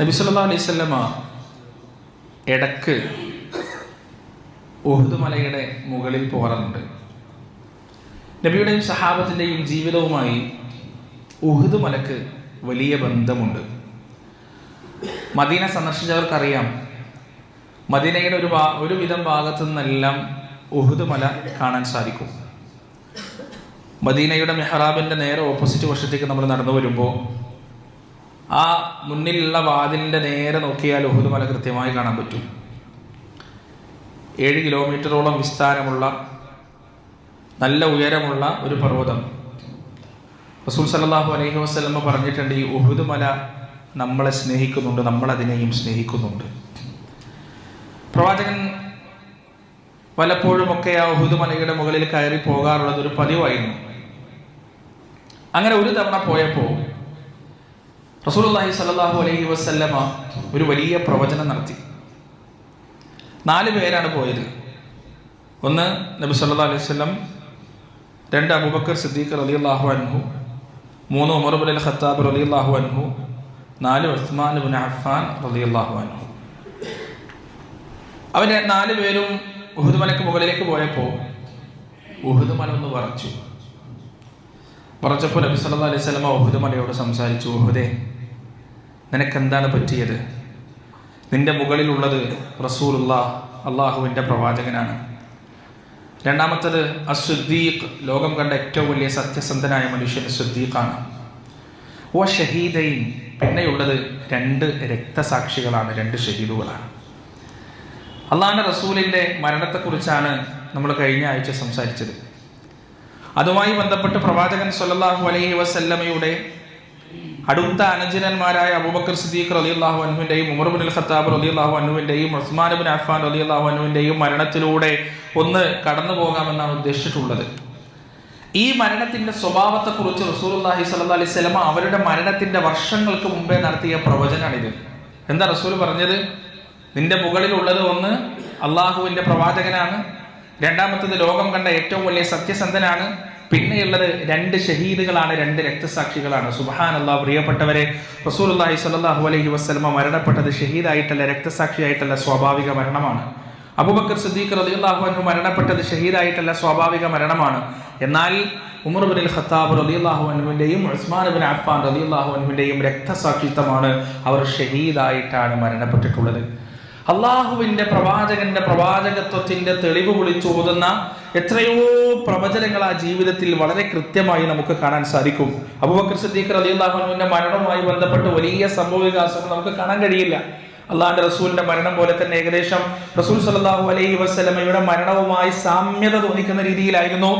നബി സല്ലല്ലാഹു അലൈഹി സ്വല്ലമ ഇടയ്ക്ക് ഉഹുദ് മലയുടെ മുകളിൽ പോകാറുണ്ട്. നബിയുടെയും സഹാബത്തിന്റെയും ജീവിതവുമായി ഉഹുദ് മലക്ക് വലിയ ബന്ധമുണ്ട്. മദീന സന്ദർശിച്ചവർക്കറിയാം മദീനയുടെ ഒരു ഒരു വിധം ഭാഗത്തു നിന്നെല്ലാം ഉഹുദ് മല കാണാൻ സാധിക്കും. മദീനയുടെ മെഹ്റാബിന്റെ നേരെ ഓപ്പോസിറ്റ് വശത്തേക്ക് നമ്മൾ നടന്നു വരുമ്പോൾ ആ മുന്നിലുള്ള വാതിലിന്റെ നേരെ നോക്കിയാൽ ഉഹുദ് മല കൃത്യമായി കാണാൻ പറ്റും. ഏഴ് കിലോമീറ്ററോളം വിസ്താരമുള്ള നല്ല ഉയരമുള്ള ഒരു പർവതം. റസൂൽ സല്ലല്ലാഹു അലൈഹി വസ്ലമ പറഞ്ഞിട്ടുണ്ട് ഈ ഉഹുദ് മല നമ്മളെ സ്നേഹിക്കുന്നുണ്ട് നമ്മളതിനെയും സ്നേഹിക്കുന്നുണ്ട്. പ്രവാചകൻ പലപ്പോഴുമൊക്കെ ആ ഉഹുദ് മലയുടെ മുകളിൽ കയറി പോകാറുള്ളത് ഒരു പതിവായിരുന്നു. അങ്ങനെ ഒരു തവണ പോയപ്പോൾ റസൂലുള്ളാഹി സ്വല്ലല്ലാഹു അലൈഹി വസല്ലമ ഒരു വലിയ പ്രവചനം നടത്തി. നാല് പേരാണ് പോയത്. ഒന്ന് നബി സല്ലാ അലൈഹി വസല്ലം രണ്ട് അബൂബക്കർ സിദ്ദീഖ് അള്ളാഹു അൻഹു മൂന്ന് ഉമർ അൽ ഖത്താബ് അള്ളാഹു അൻഹു നാല് ഉസ്മാൻ ഇബ്നു അലി അള്ളാഹു അൻഹു. അവർ നാല് പേരും ഉഹുദ് മലക്ക് മുകളിലേക്ക് പോയപ്പോൾ ഉഹുദ് മല ഒന്ന് പറച്ചു പറച്ചപ്പോൾ നബി സല്ലാ അലൈഹി സ്വലമ ഉഹുദ് മലയോട് സംസാരിച്ചു ഉഹുദേ നിനക്കെന്താണ് പറ്റിയത്? നിന്റെ മുകളിലുള്ളത് റസൂലുള്ള അള്ളാഹുവിന്റെ പ്രവാചകനാണ്. രണ്ടാമത്തത് അസുദ്ദീഖ് ലോകം കണ്ട ഏറ്റവും വലിയ സത്യസന്ധനായ മനുഷ്യൻ സുദ്ദീഖാണ് ഓ ഷഹീദൈൻ. പിന്നെയുള്ളത് രണ്ട് രക്തസാക്ഷികളാണ് രണ്ട് ഷഹീദുകളാണ്. അള്ളാഹിന്റെ റസൂലിന്റെ മരണത്തെക്കുറിച്ചാണ് നമ്മൾ കഴിഞ്ഞ ആഴ്ച സംസാരിച്ചത്. അതുമായി ബന്ധപ്പെട്ട് പ്രവാചകൻ സൊല്ലാഹു അലൈഹി വസല്ലമയുടെ അടുത്ത അനുജനന്മാരായ അബൂബക്കർ സിദ്ദീഖ് റളിയല്ലാഹു അൻഹുവിന്റെയും ഉമർ ബിൻ ഖത്താബ് അൻഹുവിന്റെയും ഉസ്മാൻ ബിൻ അഫ്ഫാൻ റളിയല്ലാഹു അൻഹുവിന്റെയും മരണത്തിലൂടെ ഒന്ന് കടന്നു പോകാമെന്നാണ് ഉദ്ദേശിച്ചിട്ടുള്ളത്. ഈ മരണത്തിന്റെ സ്വഭാവത്തെക്കുറിച്ച് റസൂലുള്ളാഹി സ്വല്ലല്ലാഹി അലൈഹി സ്വലമ അവരുടെ മരണത്തിന്റെ വർഷങ്ങൾക്ക് മുമ്പേ നടത്തിയ പ്രവചനാണിത് എന്താ റസൂൽ പറഞ്ഞത്? നിന്റെ മുകളിലുള്ളത് ഒന്ന് അള്ളാഹുവിന്റെ പ്രവാചകനാണ്. രണ്ടാമത്തത് ലോകം കണ്ട ഏറ്റവും വലിയ സത്യസന്ധനാണ്. പിന്നെയുള്ളത് രണ്ട് ഷഹീദുകളാണ് രണ്ട് രക്തസാക്ഷികളാണ്. അള്ളാഹ് പ്രിയപ്പെട്ടവരെ റസൂലുള്ളാഹി സ്വല്ലല്ലാഹു അലൈഹി വസ്ലമ മരണപ്പെട്ടത് ഷഹീദായിട്ടല്ല രക്തസാക്ഷിയായിട്ടല്ല സ്വാഭാവിക മരണമാണ്. അബുബക്കർ സിദ്ദീഖ് റളിയല്ലാഹു അൻഹു മരണപ്പെട്ടത് ഷഹീദായിട്ടല്ല സ്വാഭാവിക മരണമാണ്. എന്നാൽ ഉമർ ബിൻ ഖത്താബ് റളിയല്ലാഹു അനുവിന്റെയും ഉസ്മാൻ ബിൻ അഫ്ഫാൻ റളിയല്ലാഹു അനുവിന്റെയും രക്തസാക്ഷിത്വമാണ് അവർ ഷഹീദായിട്ടാണ് മരണപ്പെട്ടിട്ടുള്ളത്. അള്ളാഹുവിന്റെ പ്രവാചകന്റെ പ്രവാചകത്വത്തിന്റെ തെളിവ് വിളിച്ചോതുന്ന എത്രയോ പ്രവചനങ്ങൾ ആ ജീവിതത്തിൽ വളരെ കൃത്യമായി നമുക്ക് കാണാൻ സാധിക്കും. അബുബക്കർ സിദ്ദീഖ് റളിയല്ലാഹു അൻഹുവിന്റെ മരണവുമായി ബന്ധപ്പെട്ട് വലിയ സംഭവ വികാസങ്ങൾ നമുക്ക് കാണാൻ കഴിയില്ല. അള്ളാഹിന്റെ റസൂലിന്റെ മരണം പോലെ തന്നെ ഏകദേശം റസൂൽ സല്ലല്ലാഹു അലൈഹി വസ്ലമയുടെ മരണവുമായി സാമ്യത തോന്നിക്കുന്ന രീതിയിലായിരുന്നു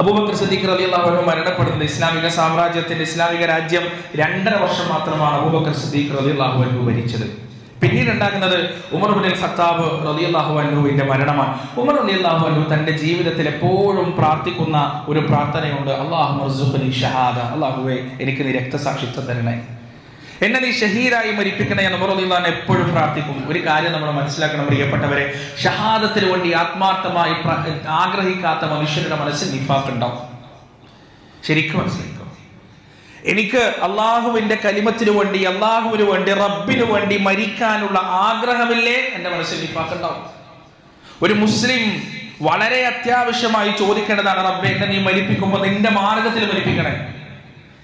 അബൂബക്കർ സിദ്ദീഖ് റളിയല്ലാഹു അള്ളാഹു മരണപ്പെടുന്നത്. ഇസ്ലാമിക സാമ്രാജ്യത്തിന്റെ ഇസ്ലാമിക രാജ്യം രണ്ടര വർഷം മാത്രമാണ് അബൂബക്കർ സിദ്ദീഖ് റളിയല്ലാഹു അള്ളാഹു ഭരിച്ചത്. പിന്നീട് ഉണ്ടാകുന്നത് ഉമർ ഉബിൻ ഖത്താബ് റളിയല്ലാഹു അൻഹുവിന്റെ മരണമാണ്. ഉമർ റളിയല്ലാഹു അൻഹു തന്റെ ജീവിതത്തിൽ എപ്പോഴും പ്രാർത്ഥിക്കുന്ന ഒരു പ്രാർത്ഥനയുണ്ട്. അള്ളാഹു ഷഹാദ. അള്ളാഹുവെ എനിക്ക് നീ രക്തസാക്ഷിത്വം തരണേ എന്നെ നീ ഷഹീദായി മരിപ്പിക്കണേ എന്ന് മുറലില്ലാൻ എപ്പോഴും പ്രാർത്ഥിക്കും. ഒരു കാര്യം നമ്മൾ മനസ്സിലാക്കണം പ്രിയപ്പെട്ടവരെ. ഷഹാദത്തിന് വേണ്ടി ആത്മാർത്ഥമായി ആഗ്രഹിക്കാത്ത മനുഷ്യരുടെ മനസ്സിൽ നിഫാക്കുണ്ടാവും ശരിക്കും മനസ്സിലാക്കും എനിക്ക് അള്ളാഹുവിന്റെ കലിമത്തിനു വേണ്ടി അള്ളാഹുവിന് വേണ്ടി റബ്ബിനു വേണ്ടി മരിക്കാനുള്ള ആഗ്രഹമില്ലേ? എന്റെ മനസ്സിൽ നിഫാക്കുണ്ടാവും ഒരു മുസ്ലിം വളരെ അത്യാവശ്യമായി ചോദിക്കേണ്ടതാണ് റബ്ബെ എന്നെ നീ മരിപ്പിക്കുമ്പോൾ നിന്റെ മാർഗത്തിൽ മരിപ്പിക്കണേ.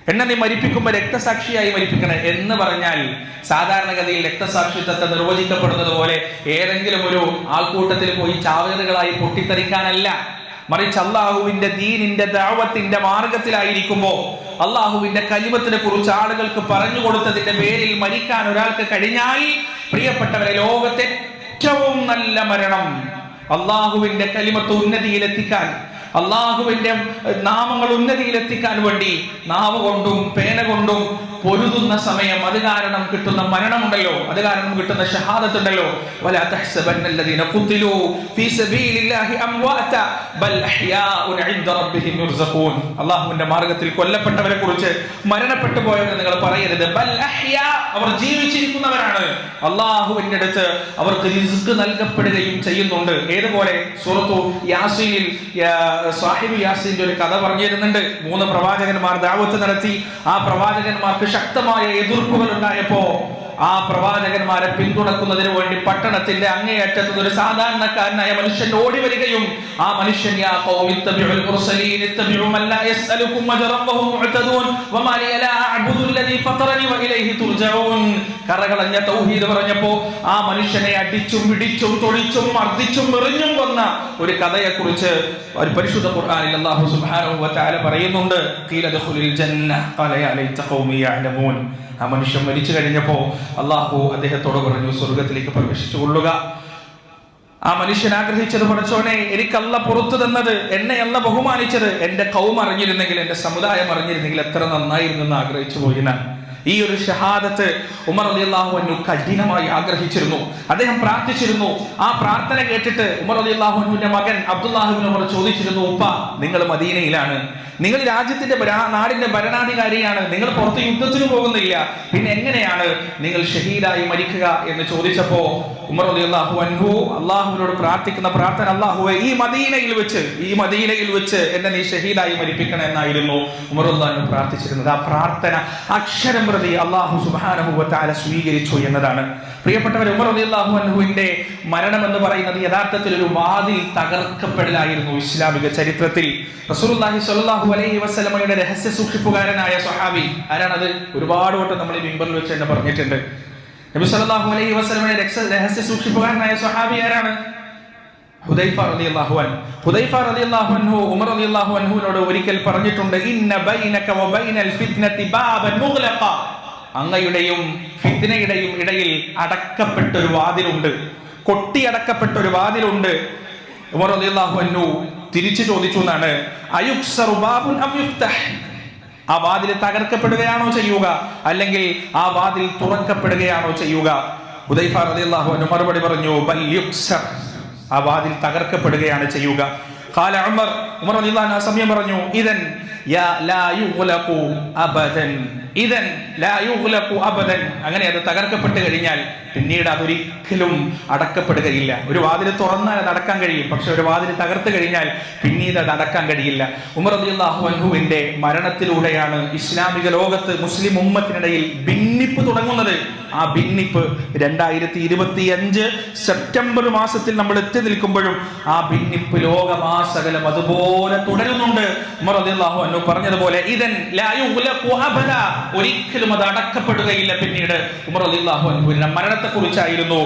എന്നെ നീ മരിപ്പിക്കുമ്പോൾ രക്തസാക്ഷിയായി മരിപ്പിക്കണേ. എന്ന് പറഞ്ഞാൽ സാധാരണഗതിയിൽ രക്തസാക്ഷിത്വത്തെ നിർവചിക്കപ്പെടുന്നത് പോലെ ഏതെങ്കിലും ഒരു ആൾക്കൂട്ടത്തിൽ പോയി ചാവേറുകളായി പൊട്ടിത്തെറിക്കാനല്ല. മറിച്ച് അള്ളാഹുവിന്റെ ദീനിന്റെ ദാവത്തിന്റെ മാർഗത്തിലായിരിക്കുമ്പോ അള്ളാഹുവിന്റെ കലിമത്തിനെ കുറിച്ച് ആളുകൾക്ക് പറഞ്ഞു കൊടുത്തതിന്റെ പേരിൽ മരിക്കാൻ ഒരാൾക്ക് കഴിഞ്ഞാൽ പ്രിയപ്പെട്ടവരെ ലോകത്തെ ഏറ്റവും നല്ല മരണം അള്ളാഹുവിന്റെ കലിമത്ത് ഉന്നതിയിലെത്തിക്കാൻ അള്ളാഹുവിന്റെ നാമങ്ങൾ ഉന്നതിയിലെത്തിക്കാൻ വേണ്ടി നാവ് കൊണ്ടും പേന കൊണ്ടും പൊരുതുന്ന സമയം അത് കാരണം കിട്ടുന്ന മരണമുണ്ടല്ലോ അത് കാരണം കിട്ടുന്ന ഷഹാദത്ത് ഉണ്ടല്ലോ വലാ തഹ്സബന്ന الذين قتلوا في سبيل الله امواتا بل احياء عند ربهم يرزقون അള്ളാഹുവിന്റെ മാർഗത്തിൽ കൊല്ലപ്പെട്ടവരെ കുറിച്ച് മരണപ്പെട്ടു പോയവരെ നിങ്ങൾ പറയരുത് ബൽ അഹ്യാ അവർ ജീവിച്ചിരിക്കുന്നവരാണ് അള്ളാഹുവിന്റെ അടുത്ത് അവർക്ക് റിസ്ക് നൽകപ്പെടുകയും ചെയ്യുന്നുണ്ട് ഏതുപോലെ സൂറത്തു യാസീനിൽ യാ- സാഹിബ് യാസീന്റെ ഒരു കഥ പറഞ്ഞു തരുന്നുണ്ട് മൂന്ന് പ്രവാചകന്മാർ ദാവത്ത് നടത്തി ആ പ്രവാചകന്മാർക്ക് ശക്തമായ എതിർപ്പുകൾ ഉണ്ടായപ്പോ ആ പ്രവാചകന്മാരെ പിന്തുണക്കുന്നതിന് വേണ്ടി പട്ടണത്തിന്റെ അങ്ങേയറ്റത്ത് ഒരു സാധാരണക്കാരനായ മനുഷ്യൻ ഓടി വരികയും ആ മനുഷ്യൻ യാ ഖൗമി ഇത്തബിഉൽ മുർസലീൻ ഇത്തബിഉ മൻ ലാ യസ്അലുക്കും അജ്റൻ വമാ ലി ലാ അഅ്ബുദു അല്ലദീ വഇലൈഹി തുർജഊൻ. കറകളഞ്ഞ തൗഹീദ് പറഞ്ഞപ്പോ ആ മനുഷ്യനെ അടിച്ചും പിടിച്ചും തൊഴിച്ചും മർദ്ദിച്ചും എറിഞ്ഞും കൊന്ന ഒരു കഥയെക്കുറിച്ച് ഒരു പരിശുദ്ധ ഖുർആനിൽ അല്ലാഹു സുബ്ഹാനഹു വ തആല പറയുന്നുണ്ട്. ഖീല ദഖുലിൽ ജന്ന ഖാല യാ ലൈത ഖൗമി യഅലമൂൻ. ആ മനുഷ്യൻ മരിച്ചു കഴിഞ്ഞപ്പോ അള്ളാഹു അദ്ദേഹത്തോട് പറഞ്ഞു സ്വർഗത്തിലേക്ക് പ്രവേശിച്ചു കൊള്ളുക. ആ മനുഷ്യൻ ആഗ്രഹിച്ചത് പഠിച്ചോനെ എനിക്കല്ല പുറത്തു തന്നത് എന്നെ അല്ല ബഹുമാനിച്ചത് എന്റെ കൗം എന്റെ സമുദായം അറിഞ്ഞിരുന്നെങ്കിൽ എത്ര നന്നായിരുന്നു എന്ന് ആഗ്രഹിച്ചു പോയി ഞാൻ. ഈ ഒരു ഷഹാദത്ത് ഉമർ അലി അള്ളാഹുവിനു കഠിനമായി ആഗ്രഹിച്ചിരുന്നു. അദ്ദേഹം പ്രാർത്ഥിച്ചിരുന്നു. ആ പ്രാർത്ഥന കേട്ടിട്ട് ഉമർ അലി അള്ളാഹുവിന്റെ മകൻ അബ്ദുല്ലാഹുബിൻ ഉമർ ചോദിച്ചിരുന്നു ഉപ്പ നിങ്ങൾ മദീനയിലാണ്. നിങ്ങൾ രാജ്യത്തിന്റെ നാടിന്റെ ഭരണാധികാരിയാണ്. നിങ്ങൾ പുറത്ത് യുദ്ധത്തിന് പോകുന്നില്ല. പിന്നെ എങ്ങനെയാണ് നിങ്ങൾ ഷഹീദായി മരിക്കുക? എന്ന് ചോദിച്ചപ്പോ ഉമർ അലി അള്ളാഹു അൻഹു അള്ളാഹുവിനോട് പ്രാർത്ഥിക്കുന്ന പ്രാർത്ഥന അള്ളാഹുവെ ഈ മദീനയിൽ വെച്ച് ഈ മദീനയിൽ വെച്ച് എന്നെ നീ ഷഹീദായി മരിപ്പിക്കണം എന്നായിരുന്നു ഉമർ അള്ളാഹു പ്രാർത്ഥിച്ചിരുന്നത്. ആ പ്രാർത്ഥന അക്ഷരം പ്രതി അള്ളാഹു സുബാനഹുവത്താല സ്വീകരിച്ചു എന്നതാണ്. പ്രിയപ്പെട്ടവർ ഉമർ അലി അള്ളാഹു അൻഹുവിന്റെ മരണം എന്ന് പറയുന്നത് യഥാർത്ഥത്തിൽ ഒരു വാതിൽ തകർക്കപ്പെടലായിരുന്നു ഇസ്ലാമിക ചരിത്രത്തിൽ. റസൂലുള്ളാഹി സ്വല്ലല്ലാഹു അലൈഹി വസല്ലമയുടെ രഹസ്യ സൂക്ഷിപ്പുകാരനായ സ്വഹാബി ആരാണത്? ഒരുപാട് വട്ടം നമ്മൾ ഈ മിമ്പറിൽ വെച്ച് തന്നെ പറഞ്ഞിട്ടുണ്ട്. നബി സല്ലല്ലാഹു അലൈഹി വസല്ലമയുടെ രഹസ്യ സൂക്ഷിപ്പുകാരനായ സ്വഹാബി ആരാണ്? ഹുദൈഫ ഒരിക്കൽ പറഞ്ഞിട്ടുണ്ട് ഇന്ന ബൈനക വബൈനൽ ഫിത്നതി ബാബൻ മുഗ്ലഖ. അങ്ങയുടെയും ഫിത്നയുടെയും ഇടയിൽ അടക്കപ്പെട്ട ഒരു വാതിലുണ്ട്. കൊട്ടി അടക്കപ്പെട്ട ഒരു വാതിലുണ്ട്. ഉമർ അൻഹു തിരിച്ചു ചോദിച്ചു എന്നാണ്. അം യുഫ്തഹ്. ആ വാതിൽ തകർക്കപ്പെടുകയാണോ ചെയ്യുക? അല്ലെങ്കിൽ ആ വാതിൽ തുറക്കപ്പെടുകയാണോ ചെയ്യുക? ഹുദൈഫ റളിയല്ലാഹു അൻഹു മറുപടി പറഞ്ഞു ബൽ ആ വാതിൽ തകർക്കപ്പെടുകയാണ് ചെയ്യുക. കാല ഉമർ ഉമർ അൻഹു ആ സമയം പറഞ്ഞു ഇദൻ അങ്ങനെ അത് തകർക്കപ്പെട്ട് കഴിഞ്ഞാൽ പിന്നീട് അതൊരിക്കലും അടക്കപ്പെടുകയില്ല. ഒരു വാതിൽ തുറന്നാൽ അത് അടക്കാൻ കഴിയും. പക്ഷെ ഒരു വാതിൽ തകർത്ത് കഴിഞ്ഞാൽ പിന്നീട് അത് അടക്കാൻ കഴിയില്ല. ഉമർ റളിയല്ലാഹു അൻഹുവിന്റെ മരണത്തിലൂടെയാണ് ഇസ്ലാമിക ലോകത്ത് മുസ്ലിം ഉമ്മത്തിനിടയിൽ ഭിന്നിപ്പ് തുടങ്ങുന്നത്. ആ ഭിന്നിപ്പ് രണ്ടായിരത്തി ഇരുപത്തി അഞ്ച് സെപ്റ്റംബർ മാസത്തിൽ നമ്മൾ എത്തി നിൽക്കുമ്പോഴും ആ ഭിന്നിപ്പ് ലോകമാസകലം അതുപോലെ തുടരുന്നുണ്ട്. ഉമർ റളിയല്ലാഹു അൻഹു പറഞ്ഞതുപോലെ ഇതൻ ഒരിക്കലും അത് അടക്കപ്പെടുകയില്ല പിന്നീട്. ഉമർ റളിയല്ലാഹു അൻഹുവിന്റെ മരണത്തെ കുറിച്ചായിരുന്നു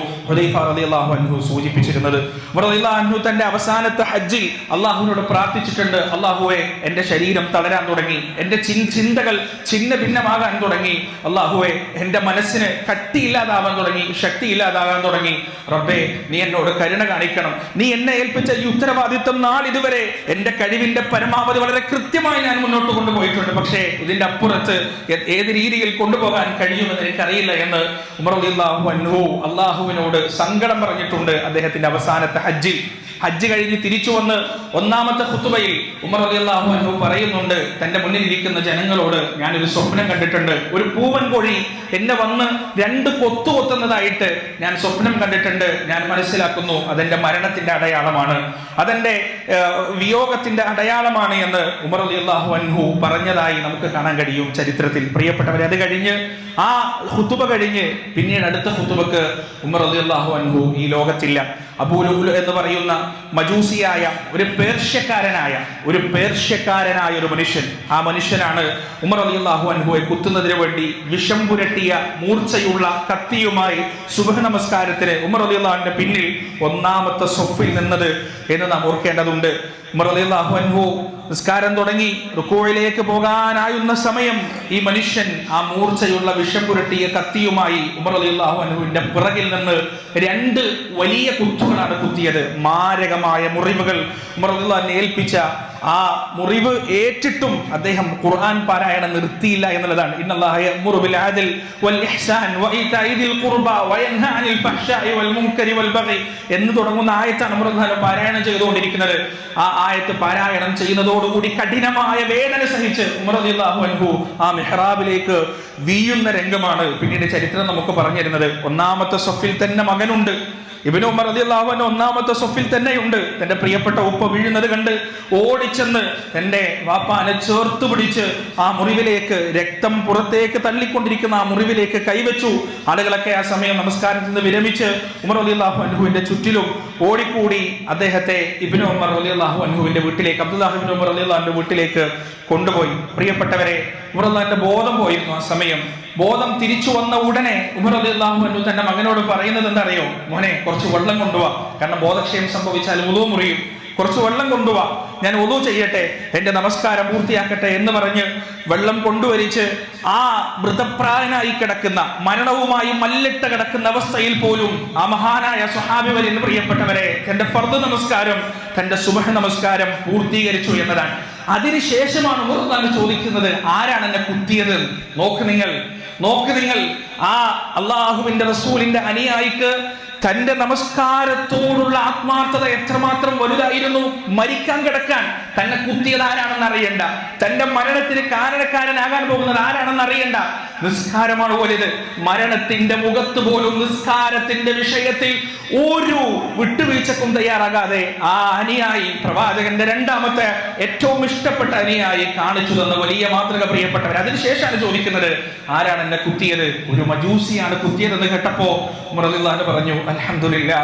അൻഹു സൂചിപ്പിച്ചിരുന്നത്. ഉമർ റളിയല്ലാഹു അൻഹു തന്റെ അവസാനത്തെ ഹജ്ജിൽ അള്ളാഹുവിനോട് പ്രാർത്ഥിച്ചിട്ടുണ്ട്. അള്ളാഹുവെ എന്റെ ശരീരം തളരാൻ തുടങ്ങി. എന്റെ ചിന്തകൾ ഛിന്ന ഭിന്നമാകാൻ തുടങ്ങി. അള്ളാഹുവെ എന്റെ മനസ്സിന് കട്ടിയില്ലാതാവാൻ തുടങ്ങി ശക്തി ഇല്ലാതാകാൻ തുടങ്ങി. റബ്ബേ നീ എന്നോട് കരുണ കാണിക്കണം. നീ എന്നെ ഏൽപ്പിച്ച ഈ ഉത്തരവാദിത്വം നാളിതുവരെ എന്റെ കഴിവിന്റെ പരമാവധി വളരെ കൃത്യമായി ഞാൻ മുന്നോട്ട് കൊണ്ടുപോയിട്ടുണ്ട്. പക്ഷേ ഇതിന്റെ അപ്പുറത്ത് ഏത് രീതിയിൽ കൊണ്ടുപോകാൻ കഴിയുമെന്ന് എനിക്കറിയില്ല എന്ന് ഉമർ അള്ളാഹു അൻഹു അള്ളാഹുവിനോട് സങ്കടം പറഞ്ഞിട്ടുണ്ട് അദ്ദേഹത്തിന്റെ അവസാനത്തെ ഹജ്ജിൽ. ഹജ്ജ് കഴിഞ്ഞ് തിരിച്ചു വന്ന് ഒന്നാമത്തെ കുത്തുബയിൽ ഉമർ അള്ളാഹു അൻഹു പറയുന്നുണ്ട് തന്റെ മുന്നിൽ ഇരിക്കുന്ന ജനങ്ങളോട് ഞാനൊരു സ്വപ്നം കണ്ടിട്ടുണ്ട്. ഒരു പൂവൻ കോഴി എന്നെ വന്ന് രണ്ട് കൊത്തു കൊത്തുന്നതായിട്ട് ഞാൻ സ്വപ്നം കണ്ടിട്ടുണ്ട്. ഞാൻ മനസ്സിലാക്കുന്നു അതെന്റെ മരണത്തിന്റെ അടയാളമാണ്. അതെന്റെ വിയോഗത്തിന്റെ അടയാളമാണ് എന്ന് ഉമർ റളിയല്ലാഹു അൻഹു പറഞ്ഞതായി നമുക്ക് കാണാൻ കഴിയും ചരിത്രത്തിൽ. പ്രിയപ്പെട്ടവരെ അത് കഴിഞ്ഞ് ആ ഹുത്തുബ കഴിഞ്ഞ് പിന്നീട് അടുത്ത ഹുത്തുബക്ക് ഉമർ അള്ളാഹു അൻഹു ഈ ലോകത്തില്ല. അബൂലുൽ എന്ന് പറയുന്ന മജൂസിയായ ഒരു പേർഷ്യക്കാരനായ ഒരു പേർഷ്യക്കാരനായ ഒരു മനുഷ്യൻ. ആ മനുഷ്യനാണ് ഉമർ അലി അള്ളാഹു അൻഹുവെ കുത്തുന്നതിന് വേണ്ടി വിഷം പുരട്ടിയ മൂർച്ചയുള്ള കത്തിയുമായി സുബഹ നമസ്കാരത്തിന് ഉമർ അലി അള്ളാഹുവിന്റെ പിന്നിൽ ഒന്നാമത്തെ സൊഫിൽ നിന്നത് എന്ന് നാം ഓർക്കേണ്ടതുണ്ട്. ഉമർ അലി അള്ളാഹു അൻഹു നിസ്കാരം തുടങ്ങി റുക്കോയിലേക്ക് പോകാനായുന്ന സമയം ഈ മനുഷ്യൻ ആ മൂർച്ചയുള്ള വിഷം പുരട്ടിയ കത്തിയുമായി ഉമർ അലി അള്ളാഹു അൻഹുവിന്റെ പിറകിൽ നിന്ന് രണ്ട് വലിയ കുത്തുകളാണ് കുത്തിയത്. മാരകമായ മുറിവുകൾ അലിള്ളാഹിനെ ഏൽപ്പിച്ച ആ മുറിവ് ഏറ്റിട്ടും അദ്ദേഹം ഖുർആൻ പാരായണം നിർത്തിയില്ല എന്നുള്ളതാണ്. ഇന്നല്ലാഹ യഅ്മുറു ബിൽ അദൽ വൽ ഇഹ്സാൻ വഇതാഇ ദിൽ ഖുർബ വയൻഹ അനിൽ വൽ മുൻകരി വൽ ബഗി എന്ന് തുടങ്ങുന്ന ആയത്താണ് റളിയല്ലാഹു പാരായണം ചെയ്തുകൊണ്ടിരിക്കുന്നത്. ആ ആയത്ത് പാരായണം ചെയ്യുന്നതോടുകൂടി കഠിനമായ വേദന സഹിച്ച് ഉമർ റളിയല്ലാഹു അൻഹു ആ മിഹ്റാബിലേക്ക് വീയുന്ന രംഗമാണ് പിന്നീട് ചരിത്രം നമുക്ക് പറഞ്ഞു തരുന്നത് ഒന്നാമത്തെ സഫിൽ തന്നെ മകനുണ്ട്. ഇബിന് ഉമർ റളിയല്ലാഹു അൻഹു ഒന്നാമത്തെ സൊഫിൽ തന്നെയുണ്ട്. തന്റെ പ്രിയപ്പെട്ട ഉപ്പ വീഴുന്നത് കണ്ട് ഓടിച്ചെന്ന് തന്റെ വാപ്പാനെ ചേർത്ത് പിടിച്ച് ആ മുറിവിലേക്ക് രക്തം പുറത്തേക്ക് തള്ളിക്കൊണ്ടിരിക്കുന്ന ആ മുറിവിലേക്ക് കൈവച്ചു. ആളുകളൊക്കെ ആ സമയം നമസ്കാരത്തിൽ നിന്ന് വിരമിച്ച് ഉമർ അലി അള്ളാഹു അൻഹുവിന്റെ ചുറ്റിലും ഓടിക്കൂടി അദ്ദേഹത്തെ ഇബിന് ഉമർ അലി അള്ളാഹു അൻഹുവിന്റെ വീട്ടിലേക്ക് അബ്ദുല്ലാഹിബിൻ ഉമർ അലി അള്ളാഹുവിന്റെ വീട്ടിലേക്ക് കൊണ്ടുപോയി. പ്രിയപ്പെട്ടവരെ ഉമർ അള്ളാഹിന്റെ ബോധം പോയിരുന്നു ആ സമയം. ബോധം തിരിച്ചു വന്ന ഉടനെ ഉമർ അലി അള്ളാഹു അൻഹു തന്റെ മകനോട് പറയുന്നത് എന്തറിയോ മോനെ കുറച്ച് വെള്ളം കൊണ്ടുപോവാ കാരണം ബോധക്ഷയം സംഭവിച്ചാൽ ഉളു മുറിയും. കുറച്ച് വെള്ളം കൊണ്ടുപോവാ ഞാൻ ഒതു ചെയ്യട്ടെ എന്റെ നമസ്കാരം പൂർത്തിയാക്കട്ടെ എന്ന് പറഞ്ഞ് വെള്ളം കൊണ്ടുവരിച്ച് ആ മൃതപ്രായനായി കിടക്കുന്ന മരണവുമായി മല്ലിട്ട കിടക്കുന്ന അവസ്ഥയിൽ പോലും ആ മഹാനായ സുഹാബി എന്ന് പ്രിയപ്പെട്ടവരെ തന്റെ ഫർദ് നമസ്കാരം തന്റെ സുബഹ നമസ്കാരം പൂർത്തീകരിച്ചു എന്നതാണ്. അതിനുശേഷമാണ് ഉമർദാൻ ചോദിക്കുന്നത് ആരാണ് എന്നെ കുത്തിയത്? നോക്ക് നിങ്ങൾ നോക്ക് നിങ്ങൾ. ആ അള്ളാഹുവിന്റെ റസൂലിന്റെ അനുയായിക്ക് തന്റെ നമസ്കാരത്തോടുള്ള ആത്മാർത്ഥത എത്രമാത്രം വലുതായിരുന്നു? മരിക്കാൻ കിടക്കാൻ. തന്നെ കുത്തിയത് ആരാണെന്ന് അറിയണ്ട. തന്റെ മരണത്തിന് കാരണക്കാരനാകാൻ പോകുന്നത് ആരാണെന്ന് അറിയണ്ട. നിസ്കാരമാണ് വലുത് മരണത്തിന്റെ മുഖത്ത് പോലും നിസ്കാരത്തിന്റെ വിഷയത്തിൽ ഒരു വിട്ടുവീഴ്ചക്കും തയ്യാറാകാതെ ആ അനുയായി പ്രവാചകന്റെ രണ്ടാമത്തെ ഏറ്റവും ഇഷ്ടപ്പെട്ട അനുയായി കാണിച്ചു തന്ന വലിയ മാതൃക പ്രിയപ്പെട്ടവർ. അതിനുശേഷമാണ് ചോദിക്കുന്നത് ആരാണ് എന്നെ കുത്തിയത്? ഒരു മജൂസിയാണ് കുത്തിയതെന്ന് കേട്ടപ്പോ മുറലില്ലാന്ന് പറഞ്ഞു അൽഹംദുലില്ല.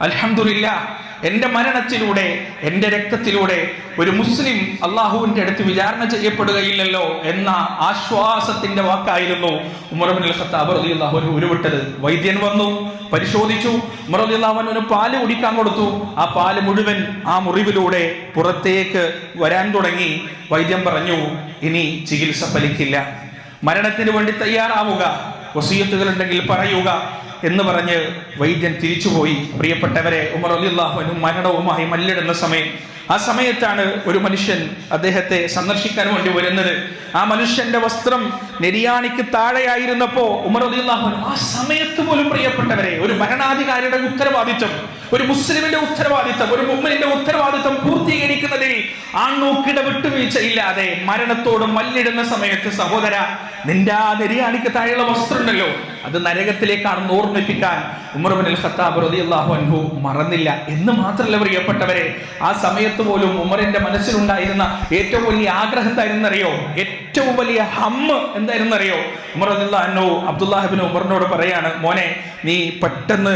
അലഹമില്ല എന്റെ മരണത്തിലൂടെ എന്റെ രക്തത്തിലൂടെ ഒരു മുസ്ലിം അള്ളാഹുവിന്റെ അടുത്ത് വിചാരണ ചെയ്യപ്പെടുകയില്ലല്ലോ എന്ന ആശ്വാസത്തിന്റെ വാക്കായിരുന്നു ഉമർബിൻ ഖത്താബ് റളിയല്ലാഹു അള്ളാഹുവിന് ഉരുവിട്ടത്. വൈദ്യൻ വന്നു പരിശോധിച്ചു. ഉമർ റളിയല്ലാഹു അള്ളാഹുവിന് പാൽ കുടിക്കാൻ കൊടുത്തു. ആ പാൽ മുഴുവൻ ആ മുറിവിലൂടെ പുറത്തേക്ക് വരാൻ തുടങ്ങി. വൈദ്യൻ പറഞ്ഞു ഇനി ചികിത്സ ഫലിക്കില്ല. മരണത്തിന് വേണ്ടി തയ്യാറാവുക. വസീയത്തുകൾ ഉണ്ടെങ്കിൽ പറയുക. എന്ന് പറഞ്ഞ് വൈദ്യൻ തിരിച്ചുപോയി. പ്രിയപ്പെട്ടവരെ ഉമർ അലിള്ളാഹുവിനും മരണവുമായി മല്ലിടുന്ന സമയം. ആ സമയത്താണ് ഒരു മനുഷ്യൻ അദ്ദേഹത്തെ സന്ദർശിക്കാൻ വേണ്ടി വരുന്നത്. ആ മനുഷ്യന്റെ വസ്ത്രം നെരിയാണിക്ക് താഴെയായിരുന്നപ്പോ ഉമർ അലിള്ളാഹു ആ സമയത്ത് പോലും പ്രിയപ്പെട്ടവരെ ഒരു ഭരണാധികാരിയുടെ ഉത്തരവാദിത്വം ഒരു മുസ്ലിമിന്റെ ഉത്തരവാദിത്വം ഒരു മുമ്മിന്റെ ഉത്തരവാദിത്വം പൂർത്തീകരിക്കുന്നതിൽ ആൺനോക്കിട വിട്ടുവീഴ്ചയില്ലാതെ മരണത്തോട് മല്ലിടുന്ന സമയത്ത് സഹോദര നിന്റെ ആ നെരിയാണിക്ക് താഴെയുള്ള വസ്ത്രം ഉണ്ടല്ലോ അത് നരകത്തിലേക്കാണെന്ന് ഓർമ്മിപ്പിക്കാൻ ഉമർ അൽ ഖത്താബ് അള്ളാഹു അൻഹു മറന്നില്ല. എന്ന് മാത്രമല്ല പ്രിയപ്പെട്ടവരെ ആ സമയത്ത് പോലും ഉമറിന്റെ മനസ്സിലുണ്ടായിരുന്ന ഏറ്റവും വലിയ ആഗ്രഹം എന്തായിരുന്നു അറിയോ ഏറ്റവും വലിയ ഹമ്മ് എന്തായിരുന്നു അറിയോ ഉമർ റളിയല്ലാഹു അൻഹു അബ്ദുല്ലാഹിബിൻ ഉമറിനോട് പറയാണ് മോനെ നീ പെട്ടെന്ന്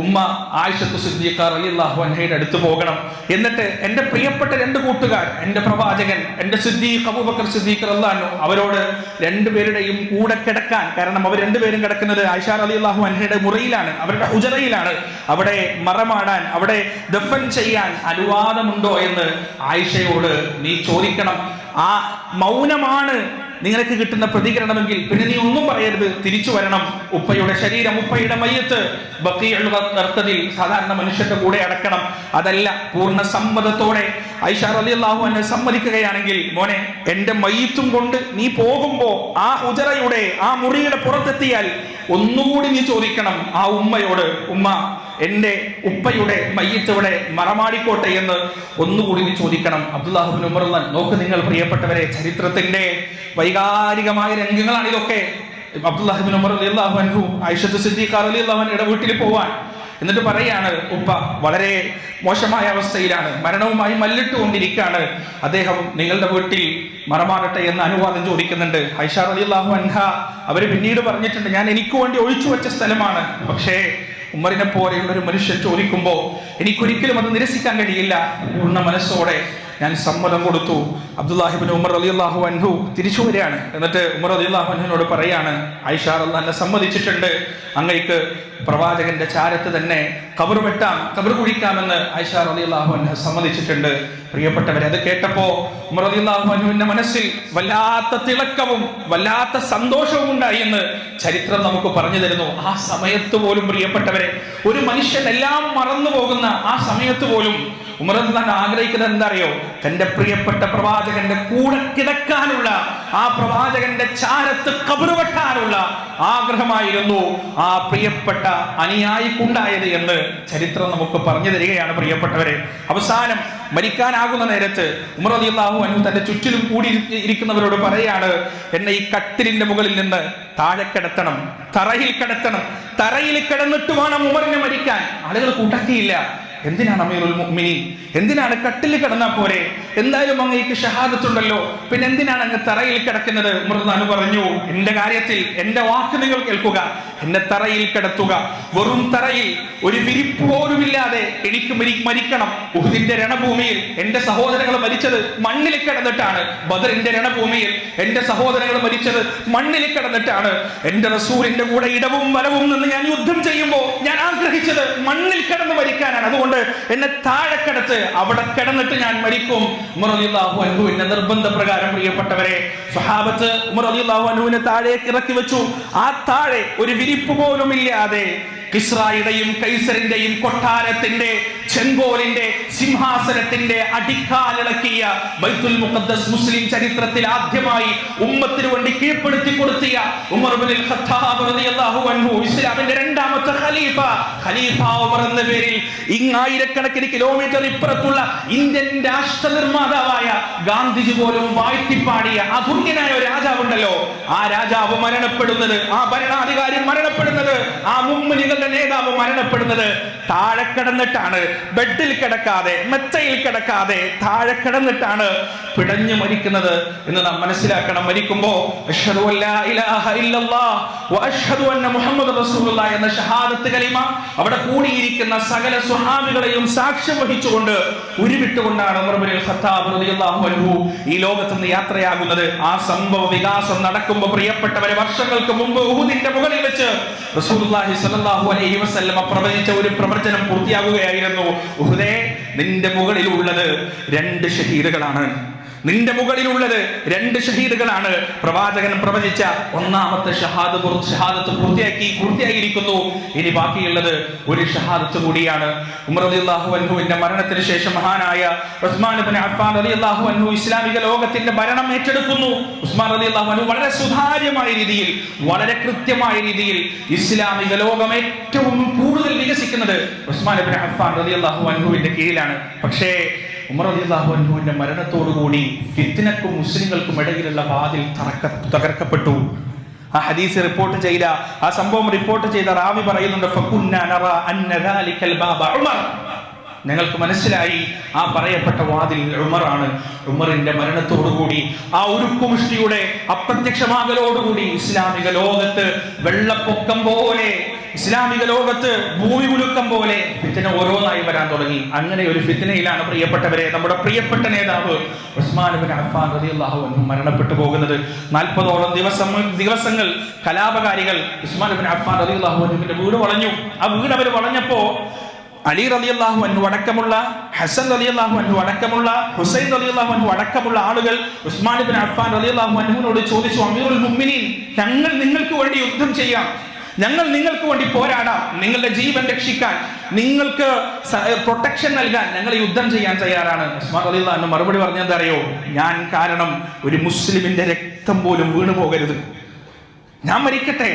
ഉമ്മ ആയിഷത്ത് അലി അള്ളാഹു അൻഹയുടെ അടുത്ത് പോകണം. എന്നിട്ട് എന്റെ പ്രിയപ്പെട്ട രണ്ട് കൂട്ടുകാർ എന്റെ പ്രവാചകൻ എന്റെ സിദ്ദീഖ് അബൂബക്കർ സിദ്ദീഖ് റളിയല്ലാഹു അവരോട് രണ്ടുപേരുടെയും കൂടെ കിടക്കാൻ കാരണം അവർ രണ്ടുപേരും കിടക്കുന്നത് ആയിഷ അള്ളാഹു അൻഹയുടെ മുറിയിലാണ് അവരുടെ ഹുജറയിലാണ് അവിടെ മറമാടാൻ അവിടെ ദഫൻ ചെയ്യാൻ അനുവാദമുണ്ടോ എന്ന് ആയിഷയോട് നീ ചോദിക്കണം. ആ മൗനമാണ് നിങ്ങൾക്ക് കിട്ടുന്ന പ്രതികരണമെങ്കിൽ പിന്നെ നീ ഒന്നും പറയരുത്. തിരിച്ചു വരണം. ഉപ്പയുടെ ശരീരം ഉപ്പയുടെ മയ്യത്ത്. ബക്കിയുള്ള അർത്ഥത്തിൽ സാധാരണ മനുഷ്യന്റെ കൂടെ അടക്കണം. അതല്ല പൂർണ സമ്മതത്തോടെ. ഐഷാർ അലി അള്ളാഹു എന്നെ സമ്മതിക്കുകയാണെങ്കിൽ മോനെ എന്റെ മയ്യത്തും കൊണ്ട് നീ പോകുമ്പോ ആ ഉജറയുടെ ആ മുറിയുടെ പുറത്തെത്തിയാൽ ഒന്നുകൂടി നീ ചോദിക്കണം ആ ഉമ്മയോട് ഉമ്മ എന്റെ ഉപ്പയുടെ മയ്യത്തവിടെ മറമാടിക്കോട്ടെ എന്ന് ഒന്നുകൂടി നീ ചോദിക്കണം. അബ്ദുല്ലാഹുബിൻ ഉമർ നോക്ക് നിങ്ങൾ പ്രിയപ്പെട്ടവരെ ചരിത്രത്തിന്റെ വൈകാരികമായ രംഗങ്ങളാണ് ഇതൊക്കെ. അബ്ദുല്ലാഹിബിൻ ഉമർ അള്ളാഹു അൻഹു ഐഷത്ത് സിദ്ദീഖ് അലി അള്ളാഹുന്റെ വീട്ടിൽ പോവാൻ. എന്നിട്ട് പറയാണ് ഉപ്പ വളരെ മോശമായ അവസ്ഥയിലാണ് മരണവുമായി മല്ലിട്ട് കൊണ്ടിരിക്കുകയാണ് അദ്ദേഹം നിങ്ങളുടെ വീട്ടിൽ മറമാറട്ടെ എന്ന് അനുവാദം ചോദിക്കുന്നുണ്ട്. ഐഷാർ അലി അള്ളാഹു അൻഹ അവർ പിന്നീട് പറഞ്ഞിട്ടുണ്ട് ഞാൻ എനിക്ക് വേണ്ടി ഒഴിച്ചു വെച്ച സ്ഥലമാണ്. പക്ഷേ ഉമ്മറിനെ പോലെയുള്ള ഒരു മനുഷ്യൻ ചോദിക്കുമ്പോൾ എനിക്കൊരിക്കലും അത് നിരസിക്കാൻ കഴിയില്ല. പൂർണ മനസ്സോടെ ഞാൻ സമ്മതം കൊടുത്തു. അബ്ദുല്ലാഹിബിൻ ഉമർ അലി അള്ളാഹു അൻഹു തിരിച്ചു വരികയാണ്. എന്നിട്ട് ഉമർ അലി അള്ളാഹു അൻഹുവിനോട് പറയാണ് ഐഷാർ അള്ളാഹ് സമ്മതിച്ചിട്ടുണ്ട്. അങ്ങേക്ക് പ്രവാചകന്റെ ചാരത്ത് തന്നെ കബർ വെട്ടാം കബർ കുഴിക്കാമെന്ന് ഐഷാർ അലി അള്ളാഹു അൻഹു സമ്മതിച്ചിട്ടുണ്ട്. പ്രിയപ്പെട്ടവരെ അത് കേട്ടപ്പോ ഉമർ അലി അള്ളാഹു അൻഹുവിന്റെ മനസ്സിൽ വല്ലാത്ത തിളക്കവും വല്ലാത്ത സന്തോഷവും ഉണ്ടായി എന്ന് ചരിത്രം നമുക്ക് പറഞ്ഞു തരുന്നു. ആ സമയത്ത് പോലും പ്രിയപ്പെട്ടവരെ ഒരു മനുഷ്യൻ എല്ലാം മറന്നു പോകുന്ന ആ സമയത്ത് പോലും ഉമർ താൻ ആഗ്രഹിക്കുന്നത് എന്താ അറിയോ തന്റെ പ്രിയപ്പെട്ട പ്രവാചകന്റെ കൂടെ കിടക്കാനുള്ള ആ പ്രവാചകന്റെ ചാരത്ത് കബറുവെട്ടാനുള്ള ആഗ്രഹമായിരുന്നു ആ പ്രിയപ്പെട്ട അനുയായിക്കുണ്ടായത് എന്ന് ചരിത്രം നമുക്ക് പറഞ്ഞു തരികയാണ് പ്രിയപ്പെട്ടവരെ. അവസാനം മരിക്കാനാകുന്ന നേരത്ത് ഉമർ അലിയല്ലാഹു അനു തന്റെ ചുറ്റിലും കൂടി ഇരി- ഇരിക്കുന്നവരോട് പറയാണ് എന്നെ ഈ കട്ടിലിന്റെ മുകളിൽ നിന്ന് താഴെ കിടത്തണം തറയിൽ കിടത്തണം തറയിൽ കിടന്നിട്ട് വേണം ഉമറിനെ മരിക്കാൻ. ആളുകൾ കൂട്ടാക്കിയില്ല. എന്തിനാണ് അമീറുൽ മുഅ്മിനീൻ? എന്തിനാണ് കട്ടിൽ കിടന്നാ പോരെ? എന്തായാലും അങ്ങേക്ക് ഷഹാദത്തുണ്ടല്ലോ. പിന്നെ എന്തിനാണ് അങ്ങ് തറയിൽ കിടക്കുന്നത്? മൃദാനു പറഞ്ഞു എന്റെ കാര്യത്തിൽ എന്റെ വാക്ക് നിങ്ങൾ കേൾക്കുക. എന്നെ തറയിൽ കിടത്തുക. വെറും തറയിൽ ഒരു വിരിപ്പ് പോലുമില്ലാതെ എനിക്ക് മരിക്കണം. ഉഹുദിന്റെ രണഭൂമിയിൽ എന്റെ സഹോദരങ്ങൾ മരിച്ചത് മണ്ണിൽ കിടന്നിട്ടാണ്. ബദറിന്റെ രണഭൂമിയിൽ എന്റെ സഹോദരങ്ങൾ മരിച്ചത് മണ്ണിൽ കിടന്നിട്ടാണ്. എന്റെ റസൂലിന്റെ കൂടെ ഇടവും വലവും നിന്ന് ഞാൻ യുദ്ധം ചെയ്യുമ്പോൾ ഞാൻ ആഗ്രഹിച്ചത് മണ്ണിൽ കിടന്ന് മരിക്കാനാണ്. അതുകൊണ്ട് എന്നെ താഴെ കിടത്ത്. അവിടെ കിടന്നിട്ട് ഞാൻ മരിക്കും. ഉമർ അനുവിന്റെ നിർബന്ധ പ്രകാരം പ്രിയപ്പെട്ടവരെ സ്വഹാബത്ത് ഉമർ അനുവിനെ താഴേക്ക് ഇറക്കി വെച്ചു. ആ താഴെ ഒരു വിരിപ്പ് പോലും ഇല്ലാതെ കിസ്രായുടെയും കൈസറിന്റെയും കൊട്ടാരത്തിന്റെ ചെങ്കോലിന്റെ സിംഹാസനത്തിന്റെ അടിക്കാലിളക്കിയ ബൈത്തുൽ മുഖദ്ദസ് മുസ്ലിം ചരിത്രത്തിൽ ആദ്യമായി ഉമ്മത്തിന് വേണ്ടി കീഴ്പ്പെടുത്തി കൊടുത്തിയ ഉമർ ഇബ്നുൽ ഖത്താബ് റളിയല്ലാഹു അൻഹു ഇസ്ലാമിന്റെ രണ്ടാമത്തെ ഖലീഫ ഖലീഫ ഉമർ എന്ന പേരിൽ ഇങ്ങായിരക്കണക്കിന് കിലോമീറ്റർ ഇപ്പുറത്തുള്ള ഇന്ത്യൻ രാഷ്ട്ര നിർമ്മാതാവായ ഗാന്ധിജി പോലും വാഴ്ത്തിപ്പാടിയ അതുല്യനായ ഒരു രാജാവുണ്ടല്ലോ. ആ രാജാവ് മരണപ്പെടുന്നത് ആ ഭരണാധികാരി മരണപ്പെടുന്നത് ആ മുമ്മിനികളുടെ നേതാവ് മരണപ്പെടുന്നത് താഴെ കിടന്നിട്ടാണ്. ബെഡിൽ കിടക്കാതെ മെത്തയിൽ കിടക്കാതെ താഴെ കിടന്നിട്ടാണ് പിടഞ്ഞു മരിക്കുന്നത് എന്ന് നാം മനസ്സിലാക്കണം. മരിക്കുമ്പോ എന്ന ഷഹാദത്ത് കലിമ അവിടെ കൂടിയിരിക്കുന്ന സകല സ്വഹാബികളെയും സാക്ഷ്യം വഹിച്ചുകൊണ്ട് ഉരുവിട്ടുകൊണ്ടാണ് ഈ ലോകത്ത് നിന്ന് യാത്രയാകുന്നത്. ആ സംഭവ വികാസം നടക്കുമ്പോൾ പ്രിയപ്പെട്ടവരെ വർഷങ്ങൾക്ക് മുമ്പ് ഉഹുദിന്റെ മുകളിൽ വെച്ച് റസൂലുള്ളാഹി സ്വല്ലല്ലാഹു അലൈഹി പ്രവചിച്ച ഒരു പ്രവചനം പൂർത്തിയാകുകയായിരുന്നു. ഉഹുദേ നിന്റെ മുകളിലുള്ളത് രണ്ട് ഷഹീദുകളാണ്. നിന്റെ മുകളിലുള്ളത് രണ്ട് ഷഹീദുകളാണ്. പ്രവാചകൻ പ്രവചിച്ച ഒന്നാമത്തെ ഷഹാദ് ഷഹാദത്ത് പൂർത്തിയാക്കി പൂർത്തിയായിരിക്കുന്നു. ഇനി ബാക്കിയുള്ളത് ഒരു ഷഹാദത്ത് കൂടിയാണ്. ഉമർ റളിയല്ലാഹു അൻഹുവിന്റെ മരണത്തിന് ശേഷം മഹാനായ ഉസ്മാൻ അഫ്ഫാൻ റളിയല്ലാഹു അൻഹു ഇസ്ലാമിക ലോകത്തിന്റെ ഭരണം ഏറ്റെടുക്കുന്നു. ഉസ്മാൻ റളിയല്ലാഹു അൻഹു വളരെ സുതാര്യമായ രീതിയിൽ വളരെ കൃത്യമായ രീതിയിൽ ഇസ്ലാമിക ലോകം ഏറ്റവും കൂടുതൽ വികസിക്കുന്നത് ഉസ്മാൻ അഫ്ഫാൻ റളിയല്ലാഹു അൻഹുവിന്റെ കീഴിലാണ്. പക്ഷേ ഉമർ അലി അൻഹുവിന്റെ മരണത്തോടുകൂടി ഫിത്തിനക്കും മുസ്ലിങ്ങൾക്കും ഇടയിലുള്ള വാതിൽ തകർക്കപ്പെട്ടു. ആ ഹദീസ് റിപ്പോർട്ട് ചെയ്ത ആ സംഭവം റിപ്പോർട്ട് ചെയ്ത റാവി പറയുന്നുണ്ട് ഞങ്ങൾക്ക് മനസ്സിലായി? ആ പറയപ്പെട്ട വാതിൽ ഉമറാണ്. ഉമറിന്റെ മരണത്തോടുകൂടി ആ ഉരുക്കുമുഷ്ടിയുടെ അപ്രത്യക്ഷമാകലോടുകൂടി ഇസ്ലാമിക ലോകത്ത് വെള്ളപ്പൊക്കം പോലെ ഇസ്ലാമിക ലോകത്ത് ഭൂമി കുലുക്കം പോലെ ഫിത്തിന ഓരോന്നായി വരാൻ തുടങ്ങി. അങ്ങനെ ഒരു ഫിത്തിനയിലാണ് പ്രിയപ്പെട്ടവരെ നമ്മുടെ പ്രിയപ്പെട്ട നേതാവ് ഉസ്മാൻ അഫാൻ അഫ്ഫാൻ റളിയല്ലാഹു അൻഹു മരണപ്പെട്ടു പോകുന്നത്. നാൽപ്പതോളം ദിവസം ദിവസങ്ങൾ കലാപകാരികൾ ഉസ്മാൻ അഫാൻ അഫ്ഫാൻ റളിയല്ലാഹു അൻഹുവിന്റെ വീട് വളഞ്ഞു. ആ വീട് അവർ വളഞ്ഞപ്പോ അലി റളിയല്ലാഹു അനു അടക്കമുള്ള ഹസൻ റളിയല്ലാഹു അനു അടക്കമുള്ള ഹുസൈൻ റളിയല്ലാഹു അനു അടക്കമുള്ള ആളുകൾ ഉസ്മാൻ ബിൻ അഫ്ഫാൻ റളിയല്ലാഹു അനുവിനോട് ചോദിച്ചു അമീറുൽ മുഅ്മിനീൻ ഞങ്ങൾ നിങ്ങൾക്ക് വേണ്ടി യുദ്ധം ചെയ്യാം. ഞങ്ങൾ നിങ്ങൾക്ക് വേണ്ടി പോരാടാം. നിങ്ങളുടെ ജീവൻ രക്ഷിക്കാൻ നിങ്ങൾക്ക് പ്രൊട്ടക്ഷൻ നൽകാൻ ഞങ്ങൾ യുദ്ധം ചെയ്യാൻ തയ്യാറാണ്. ഉസ്മാൻ റളിയല്ലാഹു എന്ന് മറുപടി പറഞ്ഞത് അറിയോ? ഞാൻ കാരണം ഒരു മുസ്ലിമിന്റെ രക്തം പോലും വീണു പോകരുത് ഞാൻ മരിക്കട്ടെ.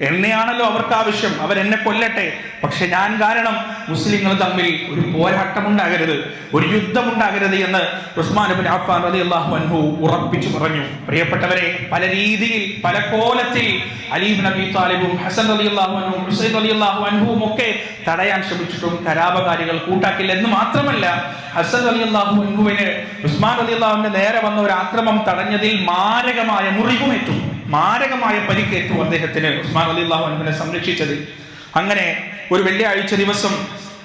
എന്നെയാണല്ലോ അവർക്ക് ആവശ്യം. അവർ എന്നെ കൊല്ലട്ടെ. പക്ഷെ ഞാൻ കാരണം മുസ്ലിങ്ങൾ തമ്മിൽ ഒരു പോരാട്ടം ഉണ്ടാകരുത് ഒരു യുദ്ധം ഉണ്ടാകരുത് എന്ന് ഉസ്മാൻ ബിൻ അഫ്ഫാൻ റളിയല്ലാഹു അൻഹു ഉറപ്പിച്ചു പറഞ്ഞു. പ്രിയപ്പെട്ടവരെ പല രീതിയിൽ പല കോലത്തിൽ അലീബ് നബി താലിബും ഹസൻ റളിയല്ലാഹു അൻഹു ഹുസൈൻ അലി അള്ളാഹു അൻഹുവും ഒക്കെ തടയാൻ ശ്രമിച്ചിട്ടും കലാപകാരികൾ കൂട്ടാക്കില്ല എന്ന് മാത്രമല്ല ഹസൻ അലി അള്ളാഹു അൻഹുവിന് ഉസ്മാൻ അലി അള്ളാഹുവിന്റെ നേരെ വന്ന ഒരു ആക്രമം തടഞ്ഞതിൽ മാരകമായ മുറിവുമേറ്റു. മാരകമായ പരിക്കേറ്റു അദ്ദേഹത്തിന് ഉസ്മാൻ അലി അള്ളാഹു അനുവിനെ സംരക്ഷിച്ചത് അങ്ങനെ ഒരു വെള്ളിയാഴ്ച ദിവസം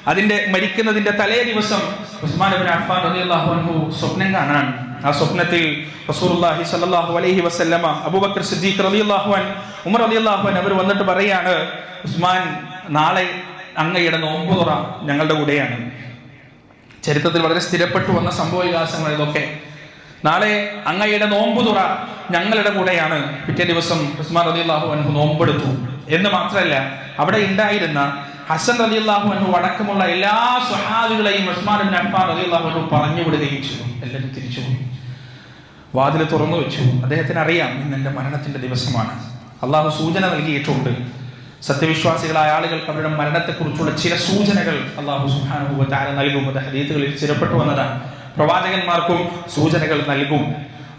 അതിന്റെ മരിക്കുന്നതിന്റെ തലേ ദിവസം ഉസ്മാൻ അബിൻ അഫ്ഫാൻ അലി അള്ളാഹു സ്വപ്നം കാണാൻ. ആ സ്വപ്നത്തിൽ റസൂർഹി സ്വല്ലല്ലാഹു അലൈഹി വസല്ലമ അബൂബക്കർ സിദ്ദീഖ് അലി അൻ ഉമർ അലി അൻ അവർ വന്നിട്ട് പറയാണ് ഉസ്മാൻ നാളെ അങ്ങയുടെ നോമ്പ് തുറ ഞങ്ങളുടെ കൂടെയാണ്. ചരിത്രത്തിൽ വളരെ സ്ഥിരപ്പെട്ടു വന്ന സംഭവ വികാസങ്ങൾ ഇതൊക്കെ നാളെ അങ്ങയുടെ നോമ്പ് തുറ ഞങ്ങളുടെ കൂടെയാണ്. പിറ്റേ ദിവസം ഉസ്മാൻ അലി അള്ളാഹു അൻഹു നോമ്പെടുത്തു. എന്ന് മാത്രമല്ല അവിടെ ഉണ്ടായിരുന്ന ഹസൻ അലി അള്ളാഹു അൻഹു അടക്കമുള്ള എല്ലാ സ്വഹാബികളെയും ഉസ്മാൻ ബിൻ അഫ്ഫാൻ റലി അള്ളാഹു അൻഹു പറഞ്ഞു വിടുകയും ചെയ്തു. എല്ലാവരും തിരിച്ചുപോയി വാതിൽ തുറന്നു വെച്ചു. അദ്ദേഹത്തിന് അറിയാം ഇന്ന് എന്റെ മരണത്തിന്റെ ദിവസമാണ്. അള്ളാഹു സൂചന നൽകിയിട്ടുണ്ട്. സത്യവിശ്വാസികളായ ആളുകൾക്ക് അവരുടെ മരണത്തെക്കുറിച്ചുള്ള ചില സൂചനകൾ അള്ളാഹു സുഹാനുഭവ താരം നൽകും. അത് ഹദീത്തുകളിൽ സ്ഥിരപ്പെട്ടു വന്നതാണ്. പ്രവാചകന്മാർക്കും സൂചനകൾ നൽകും.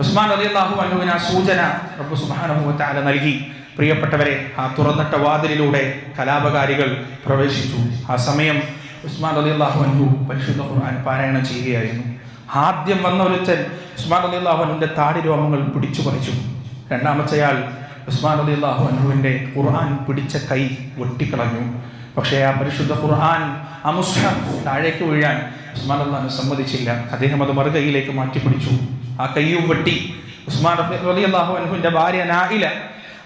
ഉസ്മാൻ അലി അള്ളാഹു അനുവിന് ആ സൂചന റബ്ബു സുഹാനുഭവ താര നൽകി. പ്രിയപ്പെട്ടവരെ ആ തുറന്നിട്ട വാതിലിലൂടെ കലാപകാരികൾ പ്രവേശിച്ചു. ആ സമയം ഉസ്മാൻ അലി അള്ളാഹു അൻഹു പരിശുദ്ധ ഖുർആൻ പാരായണം ചെയ്യുകയായിരുന്നു. ആദ്യം വന്ന ഒരുത്തൻ ഉസ്മാൻ അലി അള്ളാഹു അനുവിന്റെ താടി രോമങ്ങൾ പിടിച്ചു പറിച്ചു. രണ്ടാമത്തെയാൾ ഉസ്മാൻ അലി അള്ളാഹു അനുവിന്റെ ഖുർആൻ പിടിച്ച കൈ വെട്ടിക്കളഞ്ഞു. പക്ഷേ ആ പരിശുദ്ധ ഖുർആൻ ആ മുസ്ലാം താഴേക്ക് വീഴാൻ ഉസ്മാൻ അള്ളഹാൻ സമ്മതിച്ചില്ല. അദ്ദേഹം അത് മറുകൈയിലേക്ക് മാറ്റിപ്പിടിച്ചു. ആ കയ്യും വെട്ടി. ഉസ്മാൻ അലി അള്ളാഹു ഭാര്യ നായില.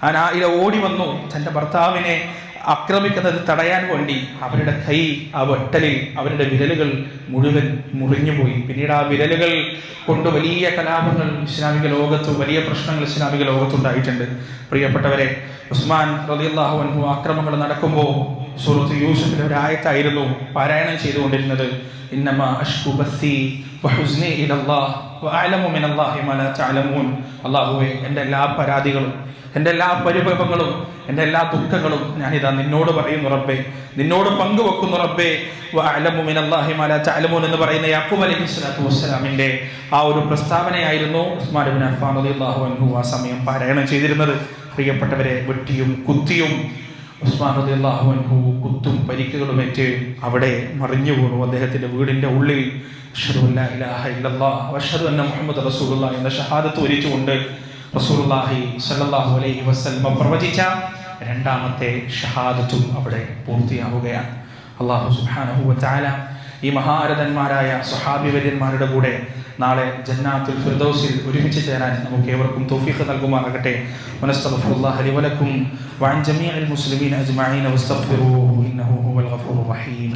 ആ നായില ഓടി വന്നു. തന്റെ ഭർത്താവിനെ ആക്രമിക്കുന്നത് തടയാൻ വേണ്ടി അവരുടെ കൈ ആ വെട്ടലിൽ അവരുടെ വിരലുകൾ മുഴുവൻ മുറിഞ്ഞുപോയി. പിന്നീട് ആ വിരലുകൾ കൊണ്ട് വലിയ കലാപങ്ങൾ ഇസ്ലാമിക ലോകത്ത് വലിയ പ്രശ്നങ്ങൾ ഇസ്ലാമിക ലോകത്തുണ്ടായിട്ടുണ്ട്. പ്രിയപ്പെട്ടവരെ ഉസ്മാൻ റളിയല്ലാഹു അൻഹു ആക്രമങ്ങൾ നടക്കുമ്പോൾ സുഹൃത്ത് യൂസുഫിന്റെ ഒരു ആയത്തായിരുന്നു പാരായണം ചെയ്തുകൊണ്ടിരുന്നത്. ഇന്നമ അഷ്കു ബസ്സി വഹുസ്നി ഇലല്ലാഹ് വഅലമു മിനല്ലാഹി മാ ലാ തഅലമൂൻ. അല്ലാഹുവേ എന്റെ എല്ലാ പരാതികളും എന്റെ എല്ലാ പരിഭവങ്ങളും എന്റെ എല്ലാ ദുഃഖങ്ങളും ഞാനിതാ നിന്നോട് പറയുന്നു റബ്ബേ. നിന്നോട് പങ്കുവെക്കുന്നു റബ്ബേ. തഅലമൂൻ എന്ന് പറയുന്ന യാക്കൂബ് അലഹി സ്വലാത്തു വസ്സലാമിന്റെ ആ ഒരു പ്രസ്താവനയായിരുന്നു ഉസ്മാൻ ബിൻ അഫ്ഫാൻ റളിയല്ലാഹു അൻഹു ആ സമയം പാരായണം ചെയ്തിരുന്നത്. പ്രിയപ്പെട്ടവരെ വെട്ടിയും കുത്തിയും ഉസ്മാൻ അലി അൻഹു കുത്തും പരിക്കുകളുമേറ്റ് അവിടെ മറിഞ്ഞു വീണു അദ്ദേഹത്തിന്റെ വീടിന്റെ ഉള്ളിൽ മുഹമ്മദ് റസൂലുള്ളാഹി എന്ന ഷഹാദത്ത് ഒരിച്ചുകൊണ്ട് റസൂലുള്ളാഹി സ്വല്ലല്ലാഹു അലൈഹി വസല്ലമ പ്രവചിച്ച രണ്ടാമത്തെ ഷഹാദത്തും അവിടെ പൂർത്തിയാവുകയാണ്. അള്ളാഹു സുബ്ഹാനഹു വതആല ഈ മഹാരഥന്മാരായ സ്വഹാബിവര്യന്മാരുടെ കൂടെ നാളെ ജന്നാത്തുൽ ഫിർദൗസിൽ ഒരുമിച്ച് ചേരാൻ നമുക്ക് ഏവർക്കും തൗഫീഖ് നൽകുമാറാകട്ടെ. വനസ്തഗ്ഫിറുല്ലാഹ ലി വലക്കും വഅൻ മുസ്ലിമീന അജ്മഈൻ വസ്തഗ്ഫിറൂഹു ഇന്നഹു ഹുവൽ ഗഫൂറുർ റഹീം.